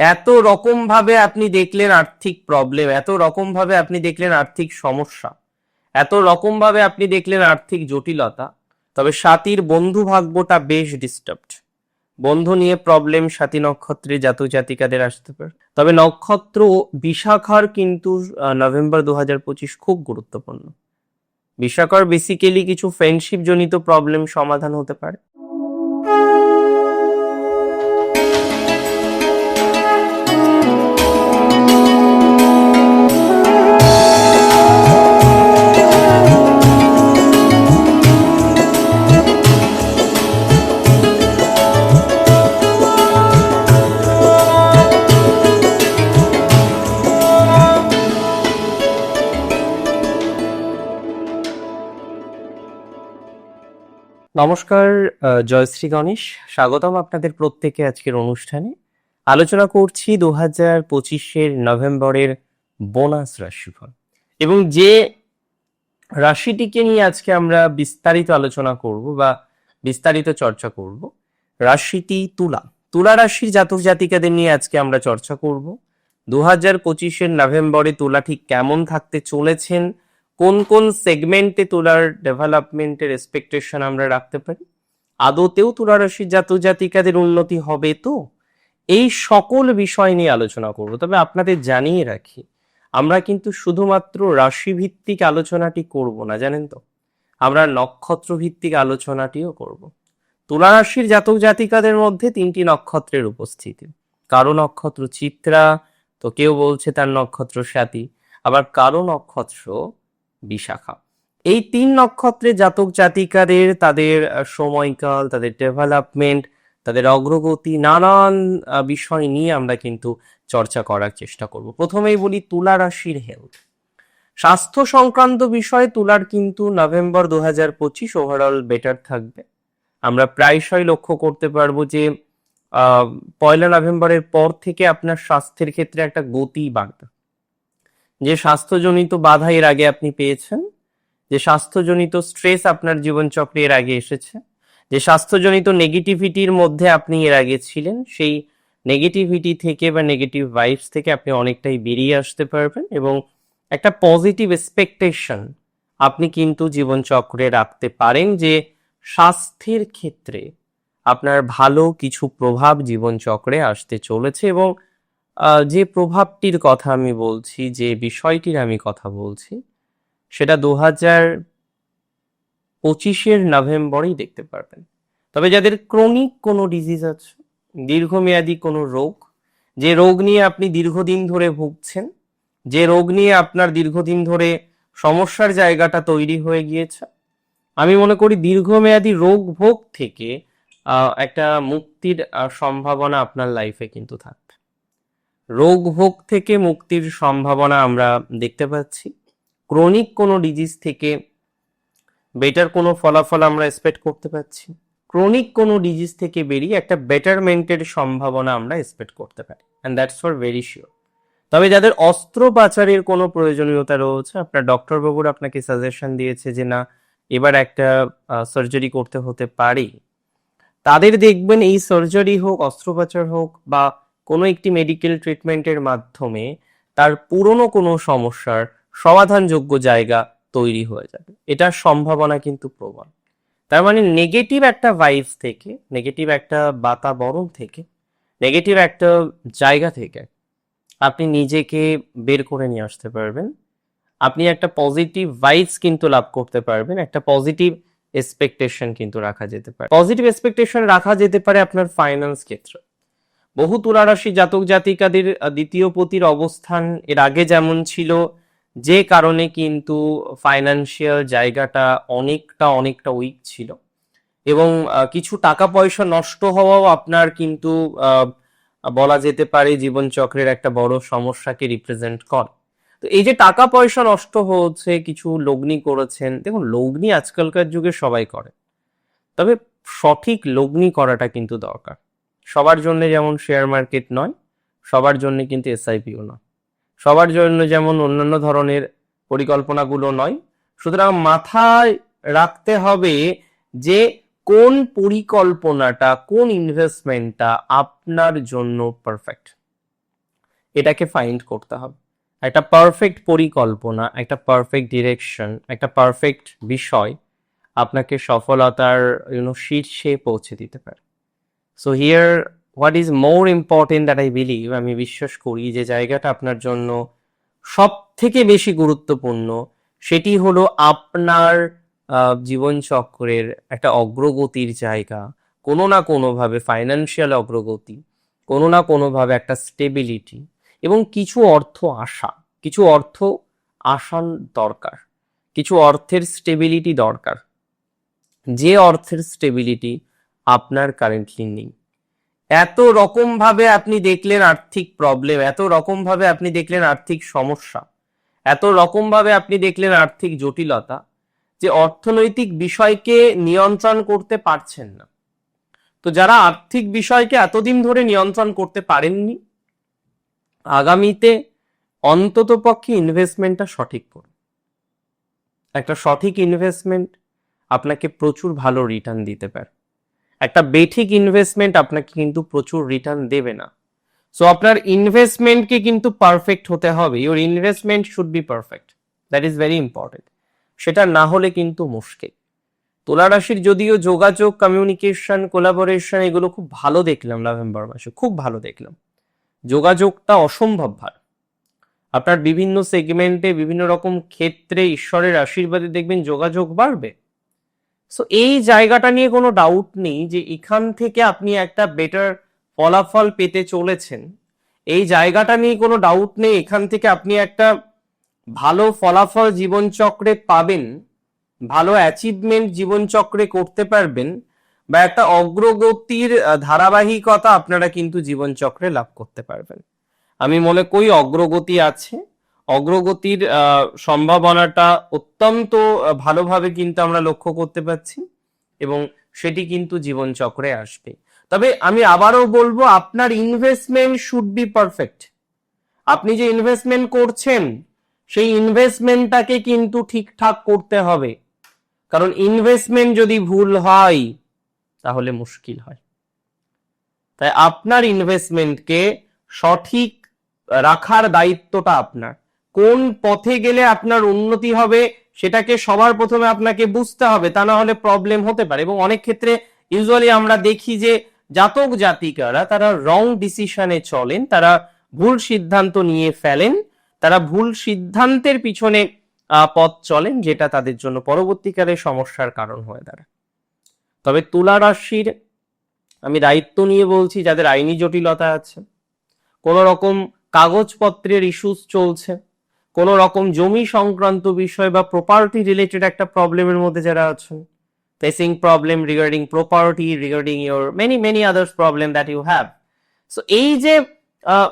এত রকম ভাবে আপনি দেখলেন আর্থিক প্রবলেম এত রকম ভাবে আপনি দেখলেন আর্থিক সমস্যা, এত রকম ভাবে আপনি দেখলেন আর্থিক জটিলতা, তবে সাথীর বন্ধু ভাগ্যটা বেশ ডিস্টার্বড বন্ধু নিয়ে প্রবলেম সাথী নক্ষত্রে জাতক জাতিকাদের আসতে পারে। তবে নক্ষত্র বিশাখার কিন্তু নভেম্বর দু হাজার পঁচিশ খুব গুরুত্বপূর্ণ। বিশাখার বেসিক্যালি কিছু ফ্রেন্ডশিপ জনিত প্রবলেম সমাধান হতে পারে। নমস্কার জয়শ্রী গণেশ। স্বাগতম আপনাদের প্রত্যেকে আজকের অনুষ্ঠানে। আলোচনা করছি দু হাজার পঁচিশের নভেম্বরের বোনাস রাশিফল। এবং যে রাশিটিকে নিয়ে আজকে আমরা বিস্তারিত আলোচনা করব বা বিস্তারিত চর্চা করব, রাশিটি তুলা। তুলা রাশির জাতক জাতিকাদের নিয়ে আজকে আমরা চর্চা করব। দু হাজার পঁচিশের নভেম্বরে তুলা ঠিক কেমন থাকতে চলেছেন কোন কোন সেগমেন্টে তুলার ডেভেলপমেন্টের এক্সপেকটেশন আমরা রাখতে পারি? আদতেও তুলা রাশির জাতক জাতিকাদের উন্নতি হবে তো? এই সকল বিষয় নিয়ে আলোচনা করব। তবে আপনাদের জানিয়ে রাখি, আমরা কিন্তু শুধুমাত্র রাশি ভিত্তিক আলোচনাটি করব না, জানেন তো? আমরা নক্ষত্র ভিত্তিক আলোচনাটিও করব। তুলা রাশির জাতক জাতিকাদের মধ্যে তিনটি নক্ষত্রের উপস্থিতি। কারও নক্ষত্র চিত্রা, তো কেউ বলছে তার নক্ষত্র স্বাতী। আবার কারও নক্ষত্র বিশাখা। এই তিন নক্ষত্রের জাতক জাতিকাদের তাদের সময়কাল, তাদের ডেভেলপমেন্ট তাদের অগ্রগতি, নানান বিষয় নিয়ে আমরা কিন্তু চর্চা করার চেষ্টা করব। প্রথমেই বলি তুলা রাশির হেলথ স্বাস্থ্য সংক্রান্ত বিষয়ে তুলার কিন্তু নভেম্বর দু হাজার পঁচিশ ওভারঅল বেটার থাকবে। আমরা প্রায়শই লক্ষ্য করতে পারব যে পয়লা নভেম্বরের পর থেকে আপনার স্বাস্থ্যের ক্ষেত্রে একটা গতি বাড়বে। যে স্বাস্থ্যজনিত বাধা এর আগে আপনি পেয়েছেন, যে স্বাস্থ্যজনিত স্ট্রেস আপনার জীবনচক্রে এর আগে এসেছে, যে স্বাস্থ্যজনিত নেগেটিভিটির মধ্যে আপনি এর আগে ছিলেন, সেই নেগেটিভিটি থেকে বা নেগেটিভ ভাইবস থেকে আপনি অনেকটাই বেরিয়ে আসতে পারবেন এবং একটা পজিটিভ এক্সপেকটেশন আপনি কিন্তু জীবনচক্রে রাখতে পারেন যে স্বাস্থ্যের ক্ষেত্রে আপনার ভালো কিছু প্রভাব জীবনচক্রে আসতে চলেছে এবং যে প্রভাবটির কথা আমি বলছি, যে বিষয়টির আমি কথা বলছি, সেটা দু হাজার পঁচিশের নভেম্বরেই দেখতে পারবেন। তবে যাদের ক্রনিক কোনো ডিজিজ আছে, দীর্ঘমেয়াদী কোনো রোগ, যে রোগ নিয়ে আপনি দীর্ঘদিন ধরে ভুগছেন, যে রোগ নিয়ে আপনার দীর্ঘদিন ধরে সমস্যার জায়গাটা তৈরি হয়ে গিয়েছে, আমি মনে করি দীর্ঘমেয়াদী রোগ ভোগ থেকে একটা মুক্তির সম্ভাবনা আপনার লাইফে কিন্তু থাকবে। রোগ ভোগ থেকে মুক্তির সম্ভাবনা আমরা দেখতে পাচ্ছি। ক্রনিক কোনো ডিজিজ থেকে বেটার কোনো ফলাফল আমরা এক্সপেক্ট করতে পারছি ক্রনিক কোনো ডিজিজ থেকে বেরিয়ে একটা বেটারমেন্টের সম্ভাবনা আমরা এক্সপেক্ট করতে পারি and that's for very sure তবে যাদের অস্ত্রোপচারের কোনো প্রয়োজনীয়তা রয়েছে, আপনার ডক্টর বাবুর আপনাকে সাজেশন দিয়েছে যে না, এবার একটা সার্জারি করতে হতে পারে। তাদের দেখবেন এই সার্জারি হোক, অস্ত্রোপচার হোক, বা কোনো একটি মেডিকেল ট্রিটমেন্টের মাধ্যমে তার পুরনো কোনো সমস্যার সমাধানযোগ্য জায়গা তৈরি হয়ে যাবে। এটার সম্ভাবনা কিন্তু প্রবল। তার মানে নেগেটিভ একটা ভাইবস থেকে নেগেটিভ একটা বাতাবরণ থেকে নেগেটিভ একটা জায়গা থেকে আপনি নিজেকে বের করে নিয়ে আসতে পারবেন। আপনি একটা পজিটিভ ভাইবস কিন্তু লাভ করতে পারবেন, একটা পজিটিভ এক্সপেকটেশন কিন্তু রাখা যেতে পারে। পজিটিভ এক্সপেকটেশন রাখা যেতে পারে আপনার ফাইন্যান্স ক্ষেত্রে। বহু তুলারাশি জাতক জাতিকাদের দ্বিতীয় পতির অবস্থান এর আগে যেমন ছিল, যে কারণে কিন্তু ফাইনান্সিয়াল জায়গাটা অনেকটা অনেকটা উইক ছিল। এবং কিছু টাকা পয়সা নষ্ট হওয়াও আপনার কিন্তু বলা যেতে পারে জীবনচক্রের একটা বড় সমস্যাকে রিপ্রেজেন্ট করে। তো এই যে টাকা পয়সা নষ্ট হচ্ছে, কিছু লগ্নি করেছেন, দেখুন লগ্নি আজকালকার যুগে সবাই করে। তবে সঠিক লগ্নি করাটা কিন্তু দরকার। সবার জন্য যেমন শেয়ার মার্কেট নয়, সবার জন্য কিন্তু এসআইপিও নয়। সবার জন্য যেমন অন্যান্য ধরনের পরিকল্পনাগুলো নয়, সুতরাং মাথায় রাখতে হবে যে কোন পরিকল্পনাটা, কোন ইনভেস্টমেন্টটা আপনার জন্য পারফেক্ট এটাকে ফাইন্ড করতে হবে। একটা পারফেক্ট পরিকল্পনা, একটা পারফেক্ট ডিরেকশন একটা পারফেক্ট বিষয় আপনাকে সফলতার শীর্ষে পৌঁছে দিতে পারে। So here what is more important that I believe আমি বিশ্বাস করি যে জায়গাটা আপনার জন্য সব থেকে বেশি গুরুত্বপূর্ণ সেটি হলো আপনার আহ, জীবনচক্রের একটা অগ্রগতির জায়গা। কোনো না কোনোভাবে ফাইন্যান্সিয়াল অগ্রগতি কোনো না কোনোভাবে একটা স্টেবিলিটি এবং কিছু অর্থ আশা কিছু অর্থ আসান দরকার কিছু অর্থের স্টেবিলিটি দরকার। যে অর্থের স্টেবিলিটি আপনার কারেন্টলি নেই। এত রকম ভাবে আপনি দেখলেন আর্থিক প্রবলেম এত রকম ভাবে আপনি দেখলেন আর্থিক সমস্যা, এত রকম ভাবে আপনি দেখলেন আর্থিক জটিলতা যে অর্থনৈতিক বিষয়কে নিয়ন্ত্রণ করতে পারছেন না। তো যারা আর্থিক বিষয়কে এতদিন ধরে নিয়ন্ত্রণ করতে পারেননি, আগামীতে অন্তত পক্ষে ইনভেস্টমেন্টটা সঠিক করুন। একটা সঠিক ইনভেস্টমেন্ট আপনাকে প্রচুর ভালো রিটার্ন দিতে পারে। একটা বেঠিক ইনভেস্টমেন্ট আপনাকে কিন্তু প্রচুর রিটার্ন দেবে না। সো আপনার ইনভেস্টমেন্টকে কিন্তু পারফেক্ট হতে হবে। Your investment should be perfect that is very important সেটা না হলে কিন্তু মুশকিল। তুলা রাশির যদিও যোগাযোগ কমিউনিকেশন কোলাবোরেশন এগুলো খুব ভালো দেখলাম নভেম্বর মাসে, খুব ভালো দেখলাম। যোগাযোগটা অসম্ভব ভালো। আপনার বিভিন্ন সেগমেন্টে বিভিন্ন রকম ক্ষেত্রে ঈশ্বরের আশীর্বাদে দেখবেন যোগাযোগ বাড়বে। সো এই জায়গাটা নিয়ে কোনো ডাউট নেই যে এখান থেকে আপনি একটা বেটার ফলাফল পেতে চলেছেন। এই জায়গাটা নিয়ে কোনো ডাউট নেই, এখান থেকে আপনি একটা ভালো ফলাফল জীবনচক্রে পাবেন, ভালো অ্যাচিভমেন্ট জীবনচক্রে করতে পারবেন, বা একটা অগ্রগতির ধারাবাহিকতা আপনারা কিন্তু জীবনচক্রে লাভ করতে পারবেন। আমি মনে করি অগ্রগতি আছে অগ্রগতির সম্ভাবনাটা অত্যন্ত ভালোভাবে কিন্তু আমরা লক্ষ্য করতে পারছি এবং সেটি কিন্তু জীবনচক্রে আসবে। তবে আমি আবারও বলব, আপনার ইনভেস্টমেন্ট শুড বি পারফেক্ট আপনি যে ইনভেস্টমেন্ট করছেন, সেই ইনভেস্টমেন্টটাকে কিন্তু ঠিকঠাক করতে হবে। কারণ ইনভেস্টমেন্ট যদি ভুল হয়, তাহলে মুশকিল হয়। তাই আপনার ইনভেস্টমেন্টকে সঠিক রাখার দায়িত্বটা আপনার। কোন পথে গেলে আপনার উন্নতি হবে সেটাকে সবার প্রথমে আপনাকে বুঝতে হবে, তা না হলে প্রবলেম হতে পারে। এবং অনেক ক্ষেত্রে ইউজুয়ালি আমরা দেখি যে জাতক জাতিকারা তারা রং ডিসিশনে চলেন, তারা ভুল সিদ্ধান্ত নিয়ে ফেলেন, তারা ভুল সিদ্ধান্তের পিছনে পথ চলেন যেটা তাদের জন্য পরবর্তীকালে সমস্যার কারণ হয়ে দাঁড়ায়। তবে তুলা রাশির আমি দায়িত্ব নিয়ে বলছি, যাদের আইনি জটিলতা আছে কোনো রকম কাগজপত্রের ইস্যুস চলছে কোনো রকম জমি সংক্রান্ত বিষয় বা প্রপার্টি রিলেটেড একটা প্রবলেমের মধ্যে যারা আছেন facing problem regarding property regarding your many many others problem that you have so এই যে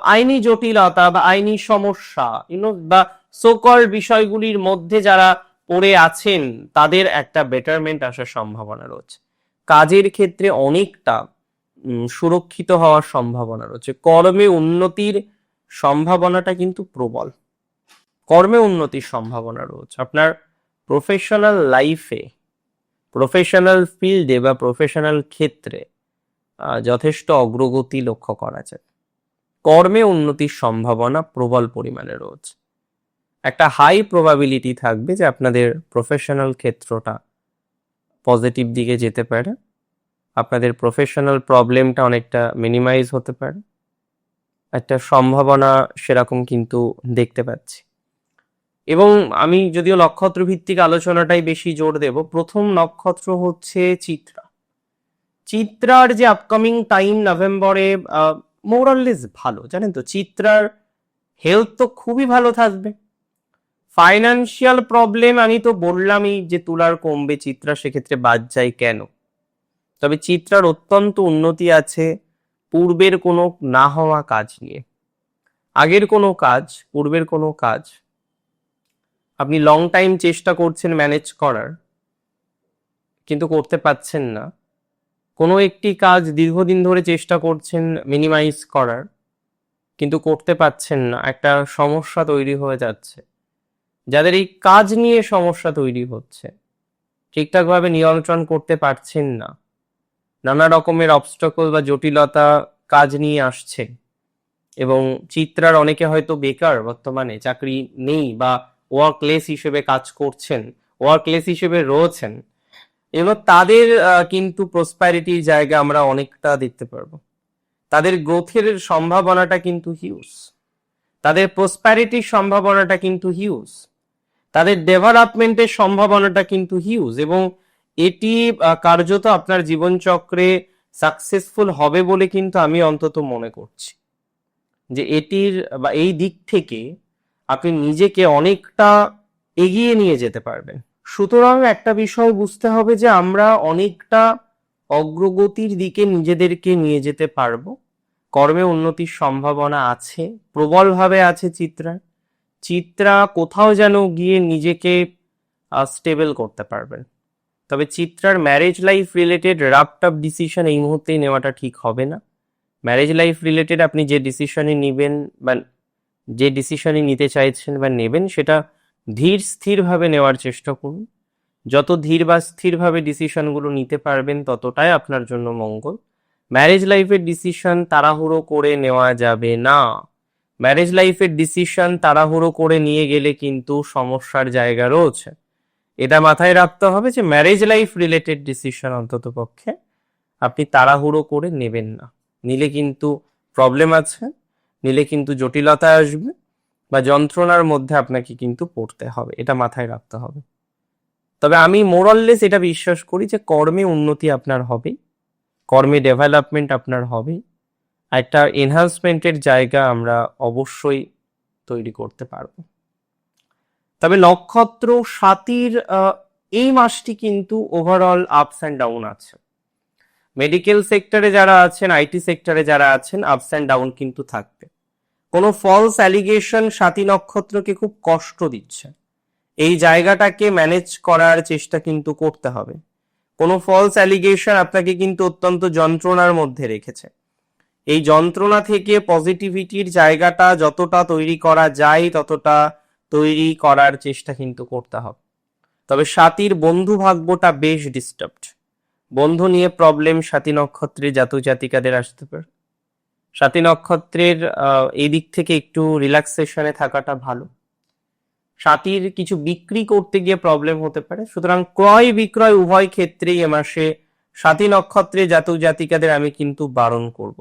আইনি জটিলতা বা আইনি সমস্যা ইউনো বা সোকল বিষয়গুলির মধ্যে যারা পড়ে আছেন, তাদের একটা বেটারমেন্ট আসার সম্ভাবনা রয়েছে। কাজের ক্ষেত্রে অনেকটা সুরক্ষিত হওয়ার সম্ভাবনা রয়েছে। কর্মে উন্নতির সম্ভাবনাটা কিন্তু প্রবল। কর্মে উন্নতির সম্ভাবনা রয়েছে। আপনার প্রফেশনাল লাইফে প্রফেশনাল ফিল্ডে বা প্রফেশনাল ক্ষেত্রে যথেষ্ট অগ্রগতি লক্ষ্য করা যায়। কর্মে উন্নতির সম্ভাবনা প্রবল পরিমাণে রয়েছে। একটা হাই প্রবাবিলিটি থাকবে যে আপনাদের প্রফেশনাল ক্ষেত্রটা পজিটিভ দিকে যেতে পারে। আপনাদের প্রফেশনাল প্রবলেমটা অনেকটা মিনিমাইজ হতে পারে। একটা সম্ভাবনা সেরকম কিন্তু দেখতে পাচ্ছি। এবং আমি যদিও নক্ষত্র ভিত্তিক আলোচনাটাই বেশি জোর দেব, প্রথম নক্ষত্র হচ্ছে চিত্রা। চিত্রার যে আপকামিং টাইম নভেম্বরে মোরাললেস ভালো, জানেন তো? চিত্রার হেলথ তো খুবই ভালো থাকবে। ফাইনান্সিয়াল প্রবলেম আমি তো বললামই যে তুলার কমবে, চিত্রা সেক্ষেত্রে বাদ যায় কেন? তবে চিত্রার অত্যন্ত উন্নতি আছে পূর্বের কোনো না হওয়া কাজ নিয়ে। আগের কোনো কাজ, পূর্বের কোনো কাজ আপনি লং টাইম চেষ্টা করছেন ম্যানেজ করার, কিন্তু করতে পারছেন না। কোনো একটি কাজ দীর্ঘদিন ধরে চেষ্টা করছেন মিনিমাইজ করার, কিন্তু করতে পারছেন না। একটা সমস্যা তৈরি হয়ে যাচ্ছে। যাদের এই কাজ নিয়ে সমস্যা তৈরি হচ্ছে, ঠিকঠাকভাবে নিয়ন্ত্রণ করতে পারছেন না। নানা রকমের অবস্টকল বা জটিলতা কাজ নিয়ে আসছে। এবং চিত্রার অনেকে হয়তো বেকার বর্তমানে, চাকরি নেই বা ওয়ার্কলেস হিসেবে কাজ করছেন ওয়ার্কলেস হিসেবে রয়েছেন, এগুলো তাদের কিন্তু প্রসপ্যারিটির জায়গা আমরা অনেকটা দেখতে পারব। তাদের গ্রোথের সম্ভাবনাটা কিন্তু হিউজ তাদের প্রসপ্যারিটির সম্ভাবনাটা কিন্তু হিউজ তাদের ডেভেলপমেন্টের সম্ভাবনাটা কিন্তু হিউজ এবং এটি কার্যত আপনার জীবনচক্রে সাকসেসফুল হবে বলে কিন্তু আমি অন্তত মনে করছি। যে এটির বা এই দিক থেকে আপনি নিজেকে অনেকটা এগিয়ে নিয়ে যেতে পারবেন। সুতরাং একটা বিষয় বুঝতে হবে যে আমরা অনেকটা অগ্রগতির দিকে নিজেদেরকে নিয়ে যেতে পারব। কর্মে উন্নতির সম্ভাবনা আছে, প্রবলভাবে আছে চিত্রা। চিত্রা কোথাও যেন গিয়ে নিজেকে স্টেবল করতে পারবেন। তবে চিত্রার marriage life related raft up decision এই মুহূর্তেই নেওয়াটা ঠিক হবে না। ম্যারেজ লাইফ রিলেটেড আপনি যে ডিসিশনই নেবেন, বা যে ডিসিশনই নিতে চাইছেন বা নেবেন, সেটা ধীর স্থিরভাবে নেওয়ার চেষ্টা করুন। যত ধীর বা স্থিরভাবে ডিসিশনগুলো নিতে পারবেন, ততটাই আপনার জন্য মঙ্গল। ম্যারেজ লাইফের ডিসিশন তাড়াহুড়ো করে নেওয়া যাবে না। ম্যারেজ লাইফের ডিসিশন তাড়াহুড়ো করে নিয়ে গেলে কিন্তু সমস্যার জায়গা রয়েছে। এটা মাথায় রাখতে হবে যে ম্যারেজ লাইফ রিলেটেড ডিসিশন অন্তত পক্ষে আপনি তাড়াহুড়ো করে নেবেন না। নিলে কিন্তু প্রবলেম আছে। নিলে কিন্তু জটিলতা আসবে বা যন্ত্রণার মধ্যে আপনাকে কিন্তু পড়তে হবে, এটা মাথায় রাখতে হবে। তবে আমি মোরাললেস এটা বিশ্বাস করি যে কর্মে উন্নতি আপনার হবে কর্মে ডেভেলপমেন্ট আপনার হবে একটা এনহান্সমেন্টের জায়গা আমরা অবশ্যই তৈরি করতে পারব। তবে নক্ষত্র, সাতির এই মাসটি কিন্তু ওভারঅল আপস অ্যান্ড ডাউন আছে। মেডিকেল সেক্টরে যারা আছেন, আইটি সেক্টরে যারা আছেন, আপস অ্যান্ড ডাউন কিন্তু থাকবে। কোনো ফলস অ্যালিগেশন সাতী নক্ষত্রকে খুব কষ্ট দিচ্ছে। এই জায়গাটাকে ম্যানেজ করার চেষ্টা কিন্তু করতে হবে। কোনো ফলস অ্যালিগেশন আপনাকে কিন্তু অত্যন্ত যন্ত্রণার মধ্যে রেখেছে। এই যন্ত্রণা থেকে পজিটিভিটির জায়গাটা যতটা তৈরি করা যায়, ততটা তৈরি করার চেষ্টা কিন্তু করতে হবে। তবে সাতির বন্ধু ভাগ্যটা বেশ ডিস্টার্বড বন্ধু নিয়ে প্রবলেম সাতী নক্ষত্রের জাতক জাতিকাদের আসতে পারে। সাতী নক্ষত্রের এই দিক থেকে একটু রিল্যাক্সেশনে থাকাটা ভালো। সাতির কিছু বিক্রি করতে গিয়ে প্রবলেম হতে পারে। সুতরাং ক্রয় বিক্রয় উভয় ক্ষেত্রেই এ মাসে সাতী নক্ষত্রে জাতক জাতিকাদের আমি কিন্তু বারণ করব।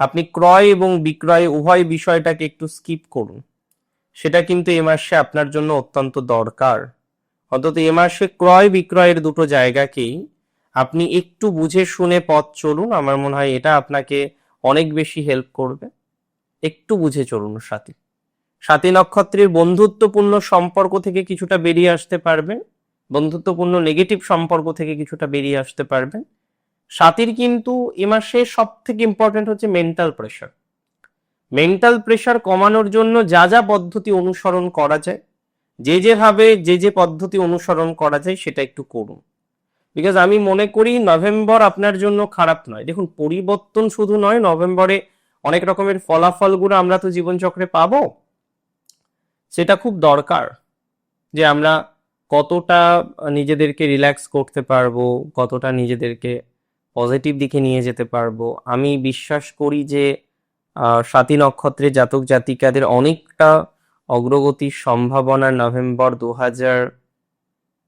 আপনি ক্রয় এবং বিক্রয় উভয় বিষয়টাকে একটু স্কিপ করুন। সেটা কিন্তু এ মাসে আপনার জন্য অত্যন্ত দরকার। অন্তত এ মাসে ক্রয় বিক্রয়ের দুটো জায়গাকেই আপনি একটু বুঝে শুনে পথ চলুন। আমার মনে হয় এটা আপনাকে অনেক বেশি হেল্প করবে। একটু বুঝে চলুন সাথী। সাথী নক্ষত্রের বন্ধুত্বপূর্ণ সম্পর্ক থেকে কিছুটা বেরিয়ে আসতে পারবেন। বন্ধুত্বপূর্ণ নেগেটিভ সম্পর্ক থেকে কিছুটা বেরিয়ে আসতে পারবেন। সাথীর কিন্তু এ মাসে সব থেকে ইম্পর্টেন্ট হচ্ছে মেন্টাল প্রেশার মেন্টাল প্রেশার কমানোর জন্য যা যা পদ্ধতি অনুসরণ করা যায়, যে যেভাবে যে যে পদ্ধতি অনুসরণ করা যায় সেটা একটু করুন। বিকজ আমি মনে করি নভেম্বর আপনার জন্য খারাপ নয়। দেখুন, পরিবর্তন শুধু নয় নভেম্বরে অনেক রকমের ফলাফলগুলো আমরা তো জীবনচক্রে পাবো। সেটা খুব দরকার যে আমরা কতটা নিজেদেরকে রিল্যাক্স করতে পারব, কতটা নিজেদেরকে পজিটিভ দিকে নিয়ে যেতে পারব। আমি বিশ্বাস করি যে সাতী নক্ষত্রে জাতক জাতিকাদের অনেকটা অগ্রগতির সম্ভাবনা নভেম্বর দু হাজার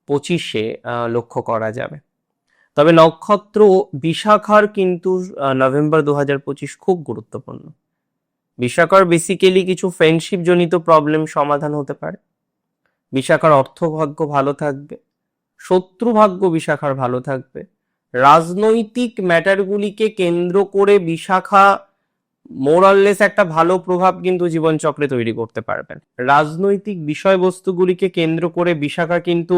পঁচিশে লক্ষ্য করা যাবে। তবে নক্ষত্র বিশাখার কিন্তু নভেম্বর দু হাজার পঁচিশ খুব গুরুত্বপূর্ণ। বিশাখার বেসিক্যালি কিছু ফ্রেন্ডশিপ জনিত প্রবলেম সমাধান হতে পারে। বিশাখার অর্থভাগ্য ভালো থাকবে, শত্রু ভাগ্য বিশাখার ভালো থাকবে। রাজনৈতিক ম্যাটারগুলিকে কেন্দ্র করে বিশাখা মোরাললেস একটা ভালো প্রভাব কিন্তু জীবনচক্রে তৈরি করতে পারবেন। রাজনৈতিক বিষয়বস্তুগুলিকে কেন্দ্র করে বিশাখা কিন্তু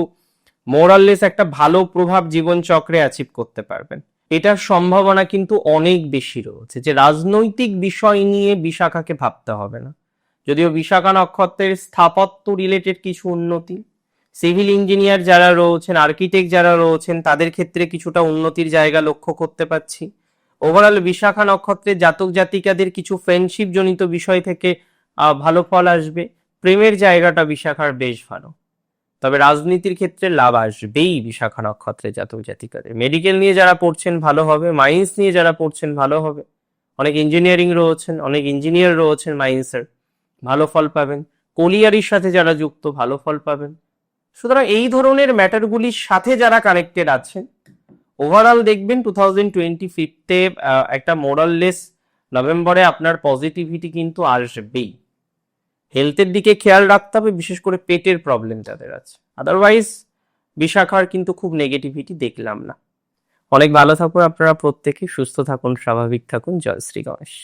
মোরাললেস একটা ভালো প্রভাব জীবনচক্রে অ্যাচিভ করতে পারবেন। এটার সম্ভাবনা কিন্তু অনেক বেশি রয়েছে যে রাজনৈতিক বিষয় নিয়ে বিশাখাকে ভাবতে হবে না। যদিও বিশাখা নক্ষত্রের স্থাপত্য রিলেটেড কিছু উন্নতি সিভিল ইঞ্জিনিয়ার যারা রয়েছেন আর্কিটেক্ট যারা রয়েছেন, তাদের ক্ষেত্রে কিছুটা উন্নতির জায়গা লক্ষ্য করতে পাচ্ছি ওভারঅল বিশাখা নক্ষত্রের জাতক জাতিকাদের কিছু ফ্রেন্ডশিপ জনিত বিষয় থেকে ভালো ফল আসবে। প্রেমের জায়গাটা বিশাখার বেশ ভালো। তবে রাজনীতির ক্ষেত্রে লাভ আসবেই বিশাখা নক্ষত্রে জাতক জাতিকাদের। মেডিকেল নিয়ে যারা পড়ছেন ভালো হবে মাইন্স নিয়ে যারা পড়ছেন ভালো হবে। অনেক ইঞ্জিনিয়ারিং রয়েছেন, অনেক ইঞ্জিনিয়ার রয়েছেন মাইন্সের ভালো ফল পাবেন। কলিয়ারির সাথে যারা যুক্ত, ভালো ফল পাবেন। সুতরাং এই ধরনের ম্যাটারগুলির সাথে যারা কানেক্টেড আছেন ওভারঅল দেখবেন টু থাউজেন্ড টোয়েন্টি ফিফতে একটা মোরাললেস নভেম্বরে আপনার পজিটিভিটি কিন্তু আসবেই। হেলথের দিকে খেয়াল রাখতে হবে, বিশেষ করে পেটের প্রবলেম যাদের আছে। আদারওয়াইজ বিশাখার কিন্তু খুব নেগেটিভিটি দেখলাম না। অনেক ভালো থাকুন আপনারা, প্রত্যেকে সুস্থ থাকুন, স্বাভাবিক থাকুন। জয় শ্রী গণেশ।